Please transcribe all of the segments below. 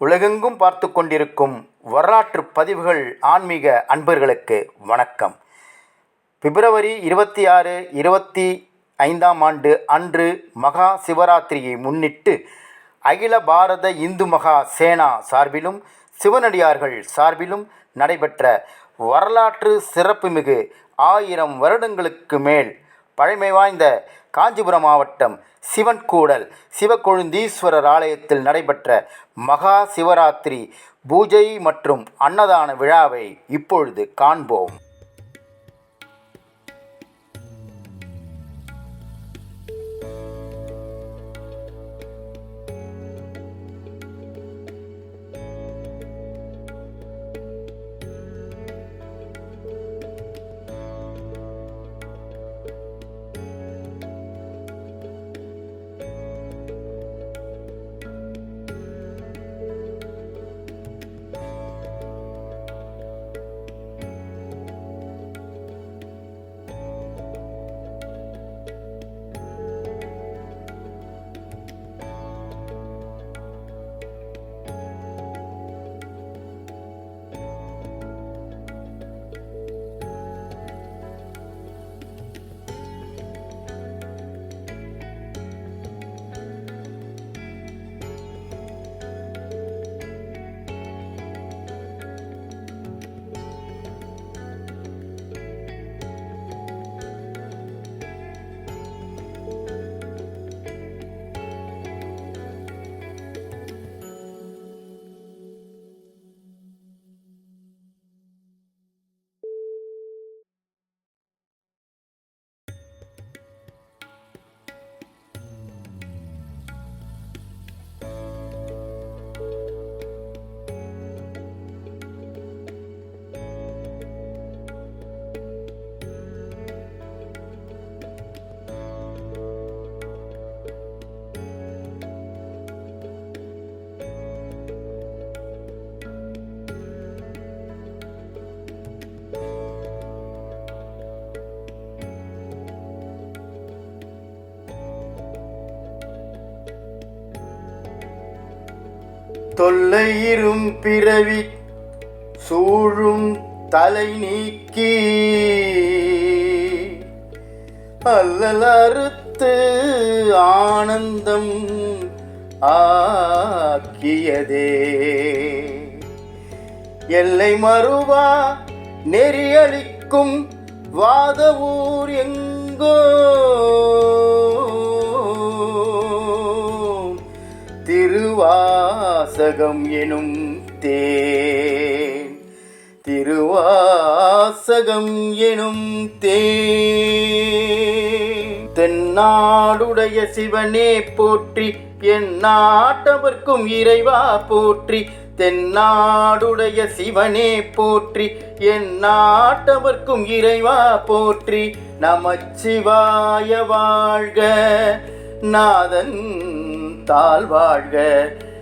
உலகெங்கும் பார்த்து கொண்டிருக்கும் வரலாற்று பதிவுகள் ஆன்மீக அன்பர்களுக்கு வணக்கம். பிப்ரவரி இருபத்தி ஆறு இருபத்தி ஐந்தாம் ஆண்டு அன்று மகா சிவராத்திரியை முன்னிட்டு அகில பாரத இந்து மகா சேனா சார்பிலும் சிவனடியார்கள் சார்பிலும் நடைபெற்ற வரலாற்று சிறப்புமிகு ஆயிரம் வருடங்களுக்கு மேல் பழமை வாய்ந்த காஞ்சிபுரம் மாவட்டம் சிவன் கூடல் சிவக்கொழுந்தீஸ்வரர் ஆலயத்தில் நடைபெற்ற மகா சிவராத்திரி பூஜை மற்றும் அன்னதான விழாவை இப்பொழுது காண்போம். தொல்லையிரும் பிறவி சூழும் தலை நீக்கி. அல்லல் அறுத்து ஆனந்தம் ஆக்கியதே. எல்லை மறுவா நெறியளிக்கும் வாத ஊர் எங்கோ. திருவாசகம் எனும் தேன். திருவாசகம் எனும் தேன். தென்னாடுடைய சிவனே போற்றி என் நாட்டவர்க்கும் இறைவா போற்றி. தென்னாடுடைய சிவனே போற்றி என் நாட்டவர்க்கும் இறைவா போற்றி. நமச்சிவாய வாழ்க நாதன் தாழ் வாழ்க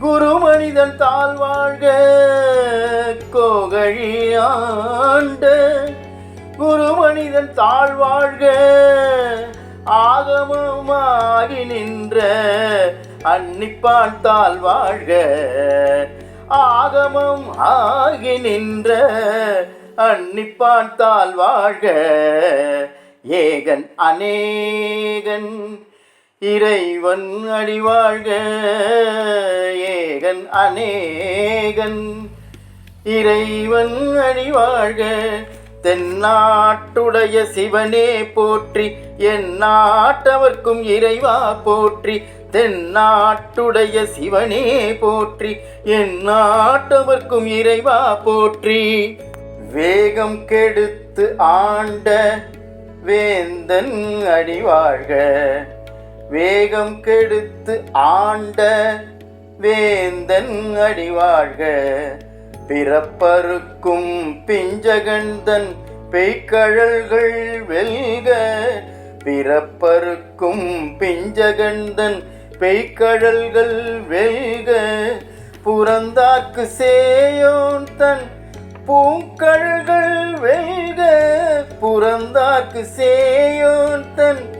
குரு மனிதன் தாழ்வாழ்க கோகழி ஆண்டு. குரு மனிதன் தாழ்வாழ்க ஆகமமாகி நின்ற அன்னிப்பான் தாழ்வாழ்க ஆகமம் ஆகி நின்ற அன்னிப்பான் தாழ்வாழ்க ஏகன் அநேகன் இறைவன் அடிவாழ்க ஏகன் அநேகன். இறைவன் அடிவாழ்க தென்னாட்டுடைய சிவனே போற்றி என் நாட்டவர்க்கும் இறைவா போற்றி தென்னாட்டுடைய சிவனே போற்றி என் நாட்டவர்க்கும் இறைவா போற்றி. வேகம் கெடுத்து ஆண்ட வேந்தன் அடிவாழ்க. வேகம் கெடுத்து ஆண்ட வேந்தன் அடிவாழ்க. பிறப்பருக்கும் பிஞ்சகந்தன் பெய்கழல்கள் வெல்க. பிறப்பருக்கும் பிஞ்சகந்தன் பெய்கழல்கள் வெல்க. புறந்தார்க்கு சேயோன் தன் பூங்கழல்கள் வெல்க. புறந்தார்க்கு சேயோன் தன்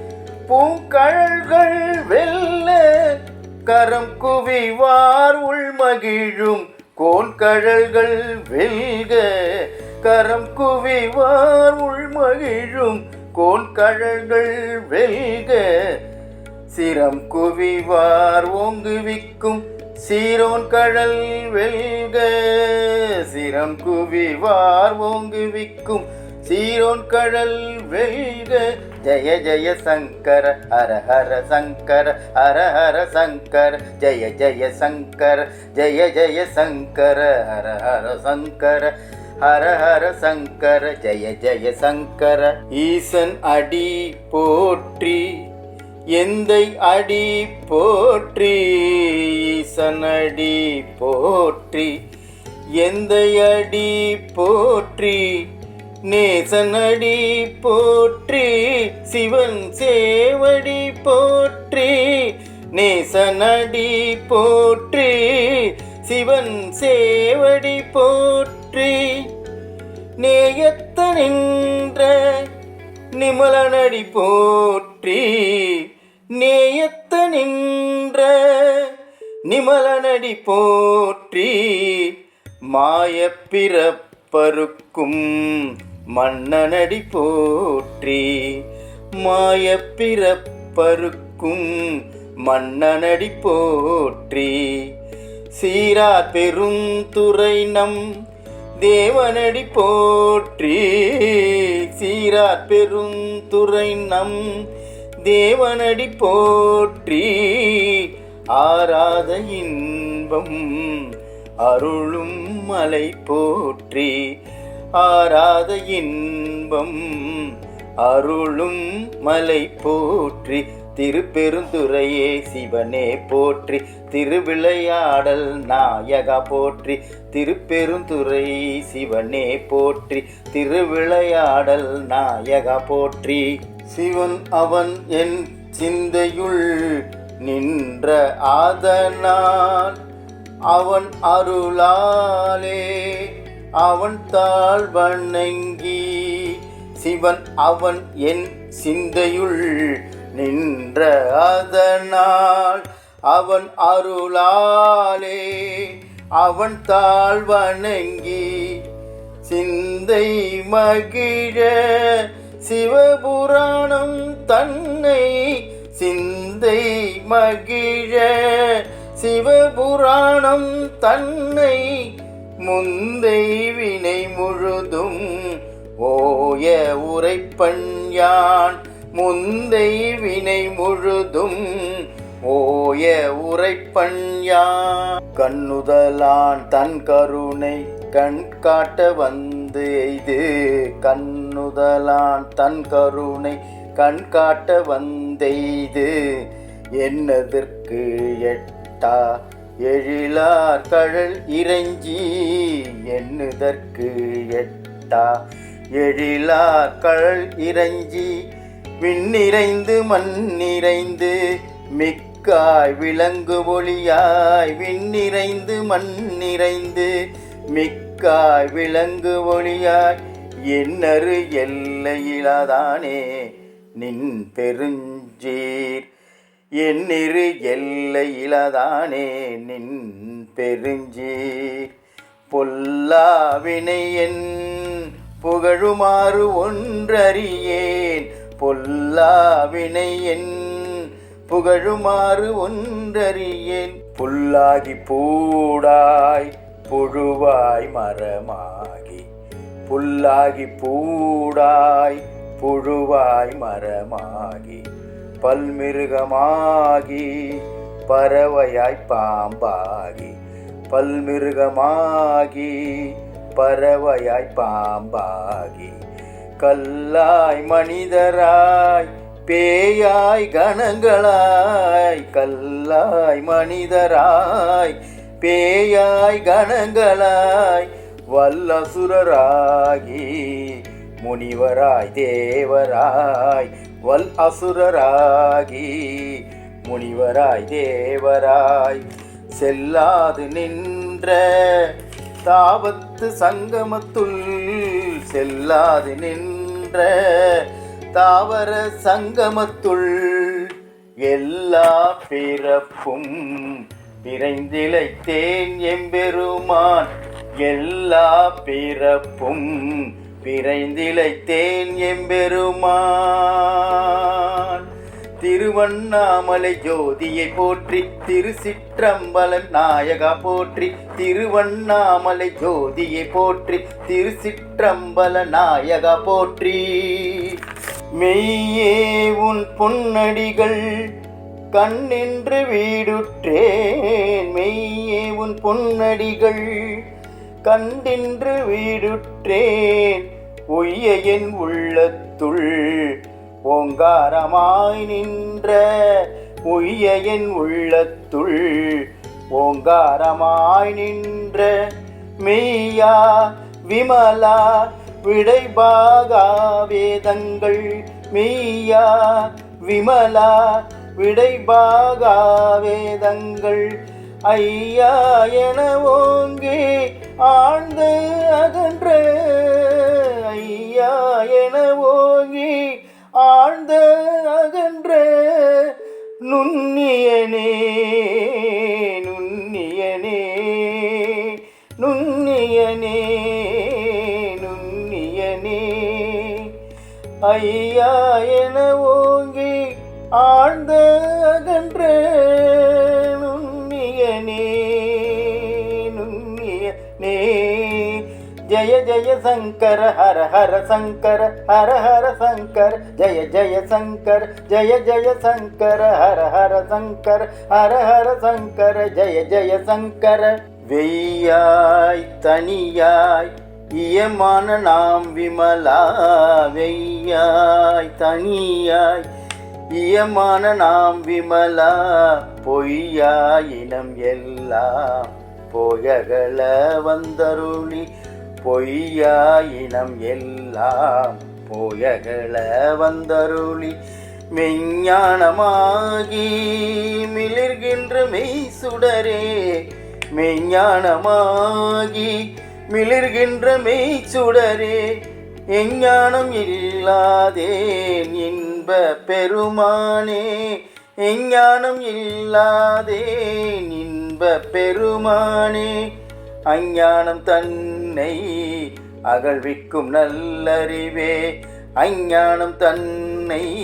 பூங்கழல்கள் வெல்ல கரம் குவிவார் உள்மகிழும் கோன்கழல்கள் வெல்க கரம் குவிவார் உள்மகிழும் கோன்கழல்கள் வெல்க. சிரம் குவிவார் ஓங்குவிக்கும் சீரோன் கடல் வெல்க சிரம் குவிவார் ஓங்குவிக்கும் சீரோன் கடல் வெல்க ஜய ஜய சங்கர ஹர ஹர சங்கர ஹர ஹர சங்கர. ஜய ஜய சங்கர ஜய ஜய சங்கர ஹர ஹர சங்கர. ஹர ஹர சங்கர ஜய ஜய சங்கர. ஈசன் அடி போற்றி எந்தை அடி போற்றி? ஈசன் அடி போற்றி எந்தை அடி போற்றி? நேசனடி போற்றி சிவன் சேவடி போற்றி நேசனடி போற்றி சிவன் சேவடி போற்றி. நேயத்த நின்ற நிமலனடி போற்றி நேயத்த நின்ற நிமலனடி போற்றி. மாயப்பிறப்பருக்கும் மன்னனடி போற்றி மாய பிறப்பருக்கும் மன்னனடி போற்றி. சீரா பெருந்துறை நம் தேவனடி போற்றி சீரா பெருந்துறை நம் தேவனடி போற்றி. ஆராத இன்பம் அருளும் மலை போற்றி ஆராத இன்பம் அருளும் மலை போற்றி திருப்பெருந்துறையே சிவனே போற்றி திருவிளையாடல் நாயகா போற்றி திருப்பெருந்துறை சிவனே போற்றி திருவிளையாடல் நாயகா போற்றி. சிவன் அவன் என் சிந்தையுள் நின்ற ஆதனால் அவன் அருளாலே அவன் தாழ் வணங்கி சிவன் அவன் என் சிந்தையுள் நின்ற அதனால் அவன் அருளாலே அவன் தாழ் வணங்கி சிந்தை மகிழ சிவபுராணம் தன்னை சிந்தை மகிழ சிவபுராணம் தன்னை முந்தை வினை முழுதும் ஓய உரைப்பண்யான் முந்தை வினை முழுதும் ஓய உரைப்பண்யான் கண்ணுதலான் தன் கருணை கண் காட்ட வந்து எய்து கண்ணுதலான் தன் கருணை கண் காட்ட வந்தெய்து. என்னதற்கு எட்டா எழிலார் கழல் இறைஞ்சி எண்ணுதற்கு எட்டா? எழிலார் கழல் இறைஞ்சி விண்ணிறைந்து மண்ணிறைந்து மிக்காய் விலங்கு ஒளியாய் விண்ணிறைந்து மண்ணிறைந்து மிக்காய் விலங்கு ஒளியாய் என்னரு எல்லையிலாதானே நின் பெருஞ்சீர் என்னிரு எல்லையிலதானே நின் பெருஞ்சீர் பொல்லாவினை என் புகழுமாறு ஒன்றறியேன். பொல்லாவினை என் புகழுமாறு ஒன்றறியேன். புல்லாகி பூடாய் புழுவாய் மரமாகி. புல்லாகி பூடாய் புழுவாய் மரமாகி. பல்மிருகமாகி பறவையாய் பாம்பாகி. பல்மிருகமாகி பறவையாய் பாம்பாகி. கல்லாய் மனிதராய் பேயாய் கணங்களாய். கல்லாய் மனிதராய் பேயாய் கணங்களாய். வல்லசுரராகி முனிவராய் தேவராய். வல் அசுரராகி முனிவராய் தேவராய் செல்லாது நின்ற தாபத்து சங்கமத்துள் செல்லாது நின்ற தாவர சங்கமத்துள் எல்லா பிறப்பும் பிறந்திழைத்தேன் எம்பெருமான் எல்லா பிறப்பும் விரைந்திழைத்தேன் எம்பெருமான். திருவண்ணாமலை ஜோதியை போற்றி திருச்சிற்றம்பலம் நாயகா போற்றி திருவண்ணாமலை ஜோதியை போற்றி திருச்சிற்றம்பல நாயகா போற்றி. மெய்யே உன் பொன்னடிகள் கண்ணின்று வீடுற்றேன். மெய்யே உன் பொன்னடிகள் கண்டின்று வீடுற்றேன். உய்ய என் உள்ளத்துள் ஓங்காரமாய் நின்ற. உய்ய என் உள்ளத்துள் ஓங்காரமாய் நின்ற. மெய்யா விமலா விடைபாகா வேதங்கள். மெய்யா விமலா விடைபாகா வேதங்கள். ஐயா என ஓங்கே ஆழ்ந்து அகன்ற ஐயா என ஓங்கி ஆழ்ந்த அகன்ற நுண்ணியனே நுண்ணியனே நுண்ணியனே நுண்ணியனே. ஐயா என ஓங்கி ஆழ்ந்த அகன்ற ஜய ஜய சங்கர ஹர ஹர சங்கர ஹர ஹர சங்கர ஜய ஜய சங்கர ஜய ஜய சங்கர ஹர ஹர சங்கர ஹர ஹர சங்கர ஜய ஜய சங்கர வெய்யாய் தனியாய் இயமான நாம் விமலா வெய்யாய் தனியாய் இயமான நாம் விமலா பொய்யாயினம் எல்லாம் போயகல வந்தருளி பொய்யாயினம் எல்லாம் போயகல வந்தருளி மெஞ்ஞானமாகி மிளிர்கின்ற மெய் சுடரே மெஞ்ஞானமாகி மிளிர்கின்ற மெய் சுடரே எஞ்ஞானம் இல்லாதேன் இன்ப பெருமானே எஞ்ஞானம் இல்லாதேன் இன்ப பெருமானே. அஞ்ஞானம் தன்னை அகழ்விக்கும் நல்லறிவே. அஞ்ஞானம் தன்னை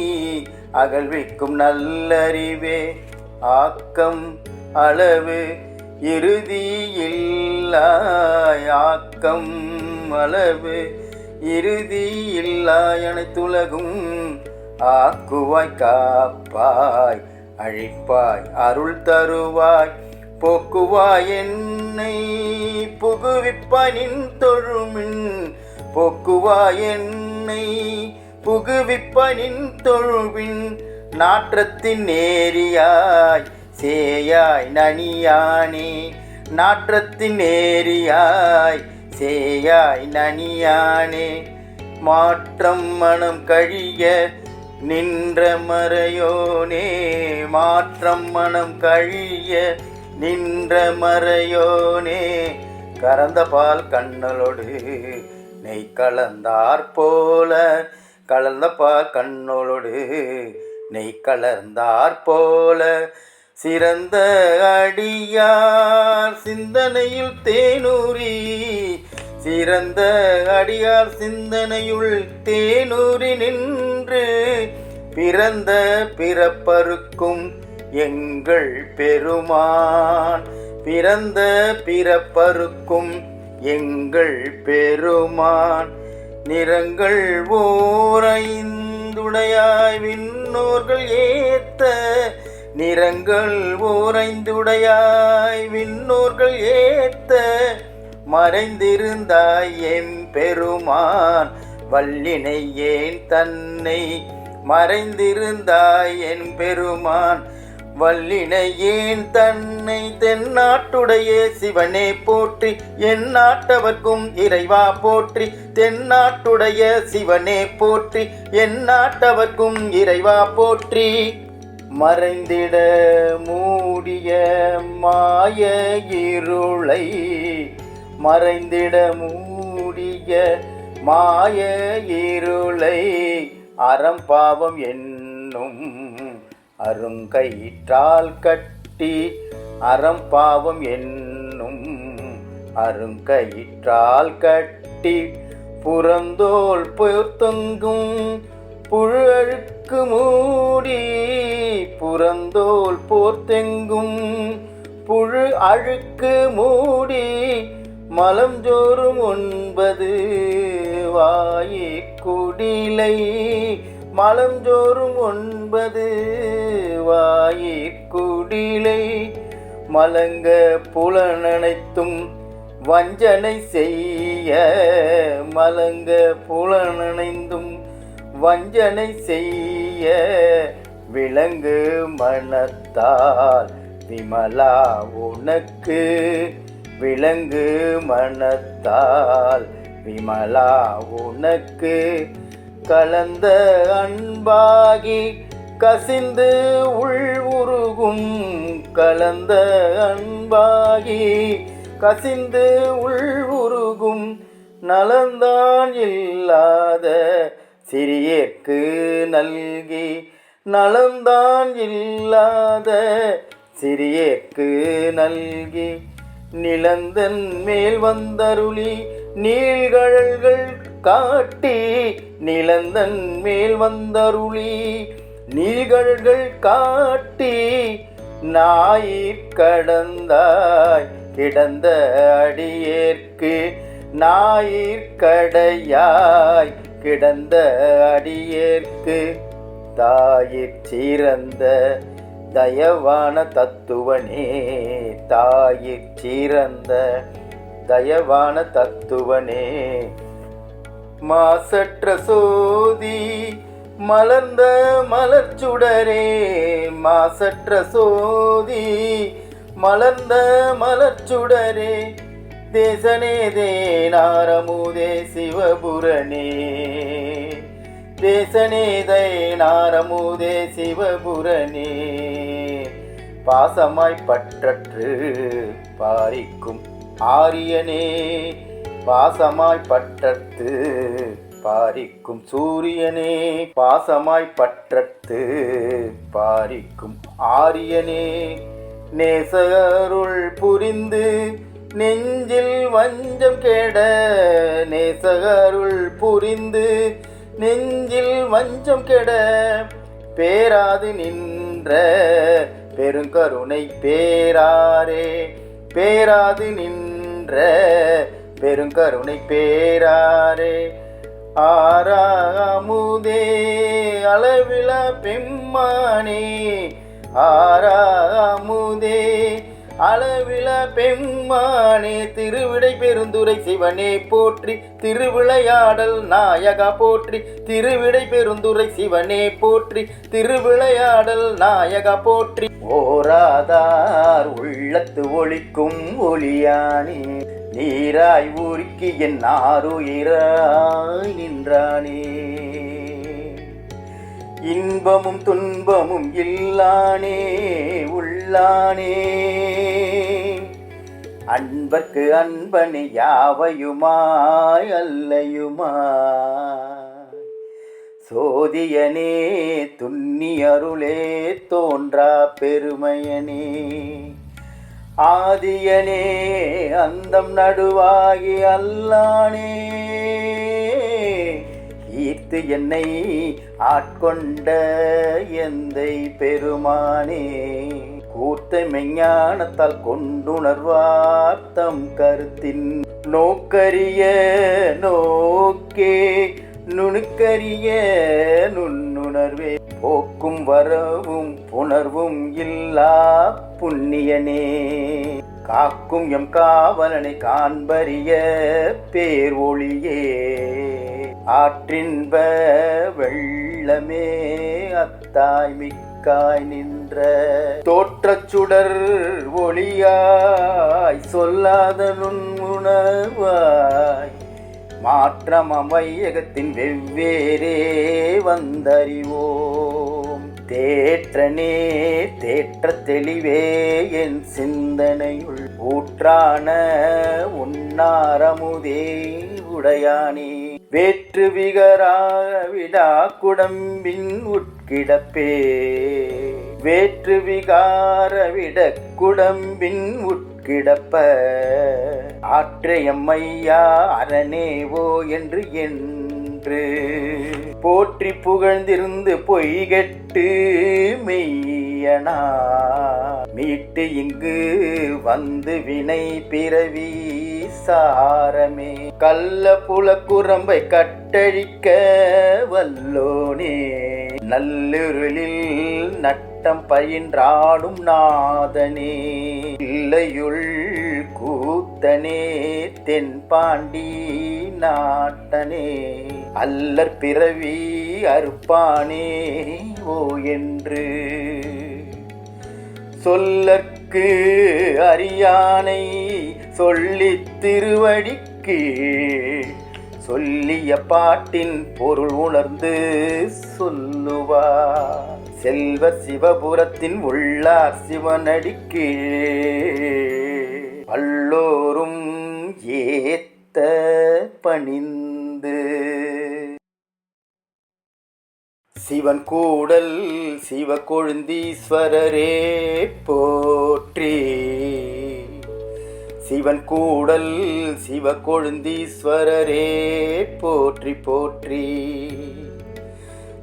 அகழ்விக்கும் நல்லறிவே. ஆக்கம் அளவு இறுதியில்லாய் ஆக்கம் அளவு இறுதியில்லாய் அனைத்துலகும் ஆக்குவாய் காப்பாய் அழிப்பாய் அருள் தருவாய். போக்குவாய் என்னை புகுவிப்பாய் தொழுமின் போக்குவாய் என்னை புகுவிப்பாய் தொழுவின் நாற்றத்தின் நேரியாய் சேயாய் நனியானே நாற்றத்தின் நேரியாய் சேயாய் நனியானே. மாற்றம் மனம் கழிய நின்ற மறையோனே மாற்றம் மனம் கழிய நின்ற மறையோனே கறந்த பால் கண்ணலோடு நெய் கலந்தார் போல கலந்த பால் கண்ணோடு நெய் கலந்தார் போல. சிறந்த அடியார் சிந்தனையில் தேனூரி சிறந்த அடியார் சிந்தனையுள் தேனூரி நின்று பிறந்த பிறப்பருக்கும் எங்கள் பெருமான். பிறந்த பிறப்பருக்கும் எங்கள் பெருமான். நிறங்கள் ஓரைந்துடையாய் விண்ணோர்கள் ஏத்த நிறங்கள் ஓரைந்துடையாய் விண்ணோர்கள் ஏத்த மறைந்திருந்தாய் எம் பெருமான். வல்லினை ஏன் தன்னை மறைந்திருந்தாய் என் பெருமான். வல்லினையேன் தன்னை தென்னாட்டுடைய சிவனே போற்றி என் நாட்டவர்க்கும் இறைவா போற்றி தென்னாட்டுடைய சிவனே போற்றி என் நாட்டவர்க்கும் இறைவா போற்றி. மறைந்திட மூடிய மாய இருளை மறைந்திட மூடிய மாய இருளை அறம்பாவம் என்னும் அருங்கயிற்றால் கட்டி அறம் பாவம் என்னும் அருங்கயிற்றால் கட்டி புறந்தோல் பொய்த்தொங்கும் புழு மூடி புறந்தோல் போர்த்தெங்கும் புழு அழுக்கு மூடி மலம் ஜோறும் ஒன்பது வாயிற் குடிலை ஜோறும் ஒன்பது வாயிற்குடிலை மலங்க புலனனைத்தும் வஞ்சனை செய்ய மலங்க புலனனைந்தும் வஞ்சனை செய்ய விலங்கு மனத்தால் விமலா உனக்கு விலங்கு மனத்தால் விமலா உனக்கு கலந்த அன்பாகி கசிந்து உள் உருகும் கலந்த அன்பாகி கசிந்து உள் உருகும் நலந்தான் இல்லாத சிறியேற்கு நல்கி நலந்தான் இல்லாத சிறியேற்கு நல்கி நிலந்தன் மேல் வந்தருளி நீழ்கழல்கள் காட்டி நிலந்தன் மேல் வந்தருளி நீகழ்கள் காட்டி நாயிற் கடந்தாய் கிடந்த அடியேற்கு நாயிற் கடையாய் கிடந்த அடியேற்கு தாயிற் சிறந்த தயவான தத்துவனே தாயிற் சிறந்த தயவான தத்துவனே மாசற்ற சோதி மலர்ந்த மலர்ச்சுடரே மாசற்ற சோதி மலர்ந்த மலர்ச்சுடரே தேசனே தேனாரமுதே சிவபுரணே. தேசனே நாரமுதே சிவபுரணே. பாசமாய் பற்றற்று பாரிக்கும் ஆரியனே பாசமாய் பற்றத்து பாரிக்கும் சூரியனே பாசமாய் பற்றத்து பாரிக்கும் ஆரியனே. நேசருள் புரிந்து நெஞ்சில் வஞ்சம் கெட நேசகருள் புரிந்து நெஞ்சில் வஞ்சம் கெட. பேராது நின்ற பெருங்கருணை பேராரே பேராது நின்ற பெருங்கருணை பேராரே ஆறாமுதே அளவில பெம்மானே. ஆறாமுதே அளவில பெம்மானே. திருவிடை பெருந்துரை சிவனே போற்றி திருவிளையாடல் நாயகா போற்றி திருவிடை பெருந்துரை சிவனே போற்றி திருவிளையாடல் நாயகா போற்றி. ஓராதார் உள்ளத்து ஒழிக்கும் ஒளியானே. நீராய் ஊருக்கி என் ஆறுயிராய் நின்றானே. இன்பமும் துன்பமும் இல்லானே உள்ளானே. அன்பர்க்கு அன்பனு யாவையுமாய் அல்லையுமா? சோதியனே துன்னி அருளே தோன்றா பெருமையனே. ஆதியனே அந்தம் நடுவாகி அல்லானே. ஈர்த்து என்னை ஆட்கொண்ட எந்தை பெருமானே. கூர்த்த மெஞ்ஞானத்தால் கொண்டுணர்வார்த்தம் கருத்தின் நோக்கரிய நோக்கே. நுணுக்கரிய நுண்ணுணர்வே. போக்கும் வரவும் புணர்வும் இல்லா புண்ணியனே. காக்கும் எம் காவலனை காண்பறிய பேர் ஒளியே ஆற்றின்ப வெள்ளமே அத்தாய் மிக்காய் நின்ற தோற்றச் சுடர் ஒளியாய் சொல்லாத நுண்ணுணர்வாய் மாற்றம் அமையகத்தின் வெவ்வேறே வந்தறிவோ தேற்றனே தேற்ற தெளிவே என் சிந்தனையுள். ஊற்றான உன்னாரமுதே உடையானே. வேற்று விகராக விடா குடம்பின் உட்கிடப்பே. வேற்று விகார விட குடம்பின் உட்கிடப்ப. ஆற்றையம்மையா அரணேவோ என்று என்று போற்றி புகழ்ந்திருந்து பொய்கெட்டு மெய்யனா. மீட்டு இங்கு வந்து வினை பிறவி சாரமே. கள்ள புலக்குரம்பை கட்டழிக்க வல்லோனே. நல்லுருளில் நட்டம் பயின்றாடும் நாதனே. இல்லையுள் கூத்தனே தென்பாண்டி நாட்டனே. அல்லற் பிறவி அறுப்பானே ஓ என்று. சொல்லற்கு அறியானை சொல்லித் திருவடிக்கு சொல்லிய பாட்டின் பொருள் உணர்ந்து சொல்லுவார். செல்வ சிவபுரத்தின் உள்ளார் சிவனடிக்கு பல்லோரும் ஏத்த பணிந்து. சிவன் கூடல் சிவ கொழுந்தீஸ்வரரே போற்றி. சிவன் கூடல் சிவ கொழுந்தீஸ்வரரே போற்றி போற்றி.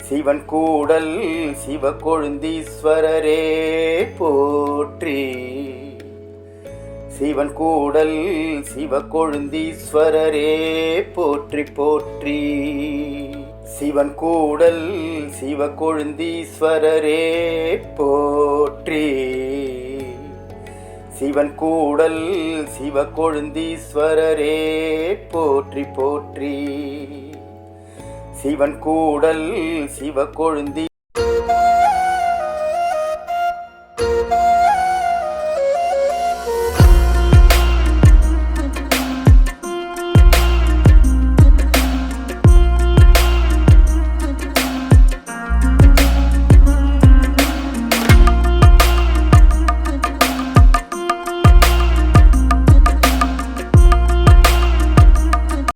சிவன் கூடல் சிவ கொழுந்தீஸ்வரரே போற்றி. சிவன் கூடல் சிவ கொழுந்தீஸ்வரரே போற்றி போற்றி. சிவன் கூடல் சிவ கொழுந்தீஸ்வரரே போற்றி. சிவன் கூடல் சிவ கொழுந்தீஸ்வரரே போற்றி போற்றி. சிவன் கூடல் சிவ கொழுந்தி